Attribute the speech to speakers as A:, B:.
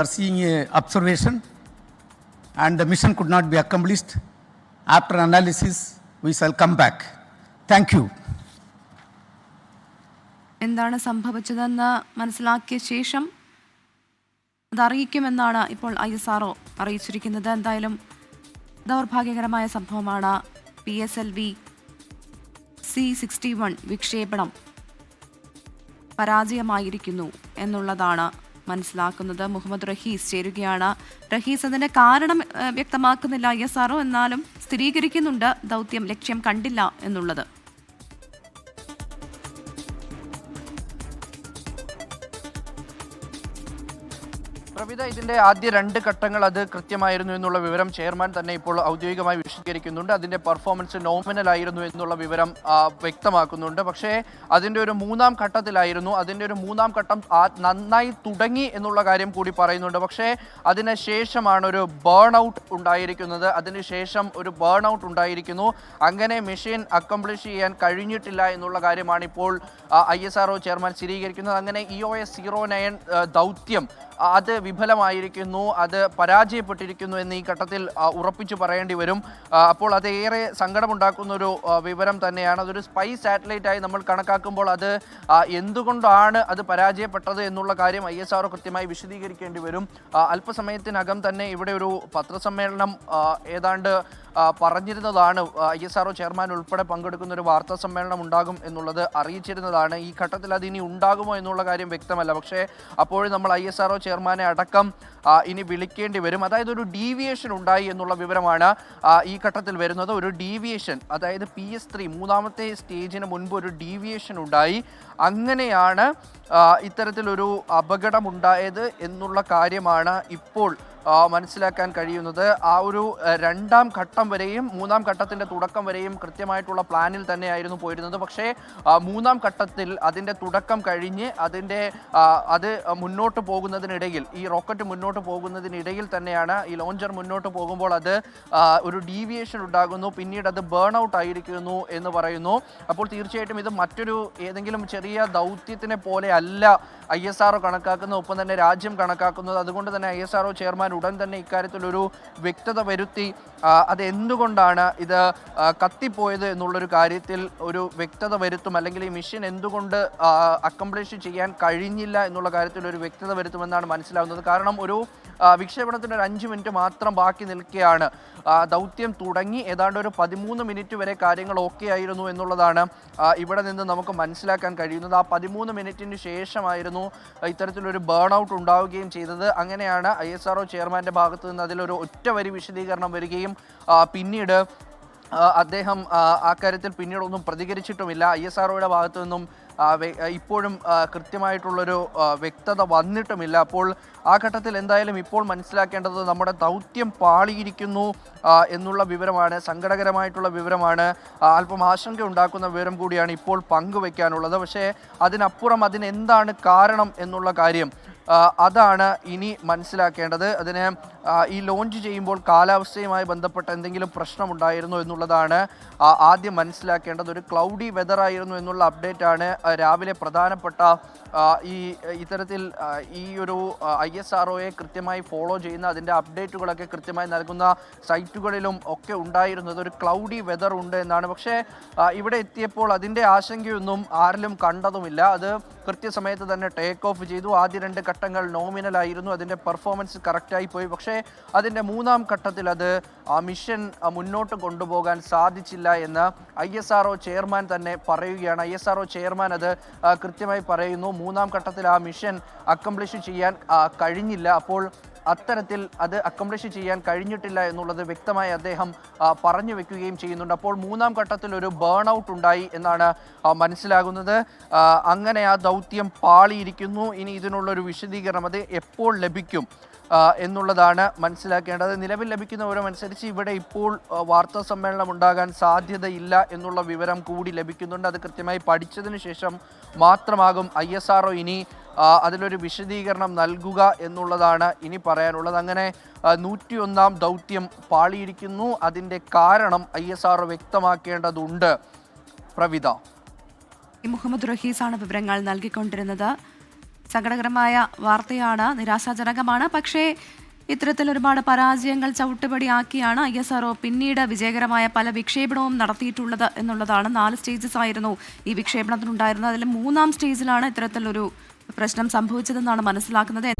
A: are seeing a observation and the mission could not be accomplished. After analysis, we shall come back. Thank you.
B: എന്താണ് സംഭവിച്ചതെന്ന് മനസ്സിലാക്കിയ ശേഷം അതറിയിക്കുമെന്നാണ് ഇപ്പോൾ I S R O അറിയിച്ചിരിക്കുന്നത് എന്തായാലും ദൗർഭാഗ്യകരമായ സംഭവമാണ് P S L V C sixty one വിക്ഷേപണം പരാജയമായിരിക്കുന്നു എന്നുള്ളതാണ് മനസ്സിലാക്കുന്നത് മുഹമ്മദ് റഹീസ് ചേരുകയാണ്. റഹീസ് അതിന്റെ കാരണം വ്യക്തമാക്കുന്നില്ല. എസ് ആർഒ എന്നാലും സ്ഥിരീകരിക്കുന്നുണ്ട്. ദൗത്യം ലക്ഷ്യം കണ്ടില്ല എന്നുള്ളത്.
C: പ്രവിധ ഇതിന്റെ ആദ്യ രണ്ട് ഘട്ടങ്ങൾ അത് കൃത്യമായിരുന്നു എന്നുള്ള വിവരം ചെയർമാൻ തന്നെ ഇപ്പോൾ ഔദ്യോഗികമായി വിശദീകരിക്കുന്നുണ്ട്. അതിന്റെ പെർഫോമൻസ് നോമിനൽ ആയിരുന്നു എന്നുള്ള വിവരം വ്യക്തമാക്കുന്നുണ്ട്. പക്ഷേ അതിന്റെ ഒരു മൂന്നാം ഘട്ടത്തിലായിരുന്നു. അതിന്റെ ഒരു മൂന്നാം ഘട്ടം നന്നായി തുടങ്ങി എന്നുള്ള കാര്യം കൂടി പറയുന്നുണ്ട്. പക്ഷേ അതിന് ശേഷമാണ് ഒരു ബേൺ ഔട്ട് ഉണ്ടായിരിക്കുന്നത് അതിനുശേഷം ഒരു ബേൺ ഔട്ട് ഉണ്ടായിരിക്കുന്നു. അങ്ങനെ മെഷീൻ അക്കംപ്ലിഷ് ചെയ്യാൻ കഴിഞ്ഞിട്ടില്ല എന്നുള്ള കാര്യമാണ് ഇപ്പോൾ ഐ എസ് ആർ ചെയർമാൻ സ്ഥിരീകരിക്കുന്നത്. അങ്ങനെ E O S zero nine ദൗത്യം അത് വിഫലമായിരിക്കുന്നു അത് പരാജയപ്പെട്ടിരിക്കുന്നു എന്ന് ഈ ഘട്ടത്തിൽ ഉറപ്പിച്ചു പറയേണ്ടി വരും. അപ്പോൾ അത് ഏറെ സങ്കടമുണ്ടാക്കുന്ന ഒരു വിവരം തന്നെയാണ്. അതൊരു സ്പൈ സാറ്റലൈറ്റ് ആയി നമ്മൾ കണക്കാക്കുമ്പോൾ അത് എന്തുകൊണ്ടാണ് അത് പരാജയപ്പെട്ടത് എന്നുള്ള കാര്യം ഐ എസ് ആർ കൃത്യമായി വിശദീകരിക്കേണ്ടി വരും. അല്പസമയത്തിനകം തന്നെ ഇവിടെ ഒരു പത്രസമ്മേളനം ഏതാണ്ട് പറഞ്ഞിരുന്നതാണ് ഐ എസ് ആർ ചെയർമാൻ ഉൾപ്പെടെ പങ്കെടുക്കുന്ന ഒരു വാർത്താ സമ്മേളനം ഉണ്ടാകും എന്നുള്ളത് അറിയിച്ചിരുന്നതാണ്. ഈ ഘട്ടത്തിൽ അത് ഇനി ഉണ്ടാകുമോ എന്നുള്ള കാര്യം വ്യക്തമല്ല. പക്ഷേ അപ്പോഴും നമ്മൾ ഐ എസ് ആർ ചെയർമാനെ അടക്കം ഇനി വിളിക്കേണ്ടി വരും. അതായത് ഒരു ഡീവിയേഷൻ ഉണ്ടായി എന്നുള്ള വിവരമാണ് ഈ ഘട്ടത്തിൽ വരുന്നത്. ഒരു ഡീവിയേഷൻ അതായത് പി എസ് ത്രീ മൂന്നാമത്തെ സ്റ്റേജിന് മുൻപ് ഒരു ഡീവിയേഷൻ ഉണ്ടായി. അങ്ങനെയാണ് ഇത്തരത്തിലൊരു അപകടമുണ്ടായത് എന്നുള്ള കാര്യമാണ് ഇപ്പോൾ മനസ്സിലാക്കാൻ കഴിയുന്നത് ആ ഒരു രണ്ടാം ഘട്ടം വരെയും മൂന്നാം ഘട്ടത്തിന്റെ തുടക്കം വരെയും കൃത്യമായിട്ടുള്ള പ്ലാനിൽ തന്നെയായിരുന്നു പോയിരുന്നത്. പക്ഷേ മൂന്നാം ഘട്ടത്തിൽ അതിന്റെ തുടക്കം കഴിഞ്ഞ് അതിന്റെ അത് മുന്നോട്ട് പോകുന്നതിനിടയിൽ ഈ റോക്കറ്റ് മുന്നോട്ട് പോകുന്നതിനിടയിൽ തന്നെയാണ് ഈ ലോഞ്ചർ മുന്നോട്ട് പോകുമ്പോൾ അത് ഒരു ഡീവിയേഷൻ ഉണ്ടാകുന്നു. പിന്നീട് അത് ബേൺ ഔട്ട് ആയിരിക്കുന്നു എന്ന് പറയുന്നു. അപ്പോൾ തീർച്ചയായിട്ടും ഇത് മറ്റൊരു ഏതെങ്കിലും ചെറിയ ദൗത്യത്തിനെ പോലെ അല്ല ഐ എസ് ആർ കണക്കാക്കുന്നത് ഒപ്പം തന്നെ രാജ്യം കണക്കാക്കുന്നത്. അതുകൊണ്ട് തന്നെ ഐ എസ് ആർ ചെയർമാൻ ഉടൻ തന്നെ ഇക്കാര്യത്തിലൊരു വ്യക്തത വരുത്തി അത് എന്തുകൊണ്ടാണ് ഇത് കത്തിപ്പോയത് എന്നുള്ളൊരു കാര്യത്തിൽ ഒരു വ്യക്തത വരുത്തും അല്ലെങ്കിൽ ഈ മിഷൻ എന്തുകൊണ്ട് അക്കംപ്ലിഷ് ചെയ്യാൻ കഴിഞ്ഞില്ല എന്നുള്ള കാര്യത്തിൽ ഒരു വ്യക്തത വരുത്തുമെന്നാണ് മനസ്സിലാവുന്നത്. കാരണം ഒരു വിക്ഷേപണത്തിന് ഒരു അഞ്ച് മിനിറ്റ് മാത്രം ബാക്കി നിൽക്കുകയാണ് ദൗത്യം തുടങ്ങി. ഏതാണ്ട് ഒരു പതിമൂന്ന് മിനിറ്റ് വരെ കാര്യങ്ങൾ ഓക്കെ ആയിരുന്നു എന്നുള്ളതാണ് ഇവിടെ നിന്ന് നമുക്ക് മനസ്സിലാക്കാൻ കഴിയുന്നത്. ആ പതിമൂന്ന് മിനിറ്റിന് ശേഷമായിരുന്നു ഇത്തരത്തിലൊരു ബേൺ ഔട്ട് ഉണ്ടാവുകയും ചെയ്തത്. അങ്ങനെയാണ് ഐ എസ് ആർ ചെയർമാന്റെ ഭാഗത്തു നിന്ന് അതിലൊരു ഒറ്റ വരി വിശദീകരണം വരികയും പിന്നീട് അദ്ദേഹം ആ, ആ കാര്യത്തിൽ പിന്നീടൊന്നും പ്രതികരിച്ചിട്ടുമില്ല. ഐ എസ് ആർഒയുടെ ഭാഗത്തു നിന്നും ഇപ്പോഴും കൃത്യമായിട്ടുള്ളൊരു വ്യക്തത വന്നിട്ടുമില്ല. അപ്പോൾ ആ ഘട്ടത്തിൽ എന്തായാലും ഇപ്പോൾ മനസ്സിലാക്കേണ്ടത് നമ്മുടെ ദൗത്യം പാളിയിരിക്കുന്നു എന്നുള്ള വിവരമാണ് സങ്കടകരമായിട്ടുള്ള വിവരമാണ്. അല്പം ആശങ്ക ഉണ്ടാക്കുന്ന വിവരം കൂടിയാണ് ഇപ്പോൾ പങ്കുവെക്കാനുള്ളത്. പക്ഷേ അതിനപ്പുറം അതിനെന്താണ് കാരണം എന്നുള്ള കാര്യം അതാണ് ഇനി മനസ്സിലാക്കേണ്ടത്. അതിന് ഈ ലോഞ്ച് ചെയ്യുമ്പോൾ കാലാവസ്ഥയുമായി ബന്ധപ്പെട്ട എന്തെങ്കിലും പ്രശ്നമുണ്ടായിരുന്നു എന്നുള്ളതാണ് ആദ്യം മനസ്സിലാക്കേണ്ടത്. ഒരു ക്ലൗഡി വെതറായിരുന്നു എന്നുള്ള അപ്ഡേറ്റ് ആണ് രാവിലെ പ്രധാനപ്പെട്ട ഈ ഇത്തരത്തിൽ ഈ ഒരു ഐ എസ് ആർ ഒയെ കൃത്യമായി ഫോളോ ചെയ്യുന്ന അതിന്റെ അപ്ഡേറ്റുകളൊക്കെ കൃത്യമായി നൽകുന്ന സൈറ്റുകളിലും ഒക്കെ ഉണ്ടായിരുന്നത് ഒരു ക്ലൗഡി വെതർ ഉണ്ട് എന്നാണ്. പക്ഷേ ഇവിടെ എത്തിയപ്പോൾ അതിന്റെ ആശങ്കയൊന്നും ആരിലും കണ്ടതുമില്ല. അത് കൃത്യസമയത്ത് തന്നെ ടേക്ക് ഓഫ് ചെയ്തു. ആദ്യ രണ്ട് ഘട്ടങ്ങൾ നോമിനൽ ആയിരുന്നു. അതിന്റെ പെർഫോമൻസ് കറക്റ്റായി പോയി. പക്ഷേ അതിന്റെ മൂന്നാം ഘട്ടത്തിൽ അത് ആ മിഷൻ മുന്നോട്ട് കൊണ്ടുപോകാൻ സാധിച്ചില്ല എന്ന് ഐ എസ് ആർ ചെയർമാൻ തന്നെ പറയുകയാണ്. ഐ എസ് ആർ ചെയർമാൻ അത് കൃത്യമായി പറയുന്നു. മൂന്നാം ഘട്ടത്തിൽ ആ മിഷൻ അക്കംപ്ലിഷ് ചെയ്യാൻ കഴിഞ്ഞില്ല. അപ്പോൾ അത്തരത്തിൽ അത് അക്കംപ്ലിഷ് ചെയ്യാൻ കഴിഞ്ഞിട്ടില്ല എന്നുള്ളത് വ്യക്തമായി അദ്ദേഹം പറഞ്ഞു വെക്കുകയും ചെയ്യുന്നുണ്ട്. അപ്പോൾ മൂന്നാം ഘട്ടത്തിൽ ഒരു ബേൺ ഔട്ട് ഉണ്ടായി എന്നാണ് മനസ്സിലാകുന്നത്. അങ്ങനെ ആ ദൗത്യം പാളിയിരിക്കുന്നു. ഇനി ഇതിനുള്ളൊരു വിശദീകരണം അത് എപ്പോൾ ലഭിക്കും എന്നുള്ളതാണ് മനസ്സിലാക്കേണ്ടത്. നിലവിൽ ലഭിക്കുന്ന വിവരമനുസരിച്ച് ഇവിടെ ഇപ്പോൾ വാർത്താ സമ്മേളനം ഉണ്ടാകാൻ സാധ്യതയില്ല എന്നുള്ള വിവരം കൂടി ലഭിക്കുന്നുണ്ട്. അത് കൃത്യമായി പഠിച്ചതിന് ശേഷം മാത്രമാകും ഐ ഇനി അതിലൊരു വിശദീകരണം നൽകുക എന്നുള്ളതാണ് ഇനി പറയാനുള്ളത്. അങ്ങനെ നൂറ്റിയൊന്നാം ദൗത്യം പാളിയിരിക്കുന്നു. അതിന്റെ കാരണം ഐ എസ് ആർ വ്യക്തമാക്കേണ്ടതുണ്ട്.
B: പ്രവിത. മുഹമ്മദ് റഹീസാണ് വിവരങ്ങൾ നൽകിക്കൊണ്ടിരുന്നത്. സങ്കടകരമായ വാർത്തയാണ് നിരാശാജനകമാണ്. പക്ഷേ ഇത്തരത്തിൽ ഒരുപാട് പരാജയങ്ങൾ ചവിട്ടുപടിയാക്കിയാണ് ഐ എസ് ആർഒ പിന്നീട് വിജയകരമായ പല വിക്ഷേപണവും നടത്തിയിട്ടുള്ളത് എന്നുള്ളതാണ് നാല് സ്റ്റേജസ് ആയിരുന്നു ഈ വിക്ഷേപണത്തിനുണ്ടായിരുന്നത്. അതിൽ മൂന്നാം സ്റ്റേജിലാണ് ഇത്തരത്തിലൊരു പ്രശ്നം സംഭവിച്ചതെന്നാണ് മനസ്സിലാക്കുന്നത്.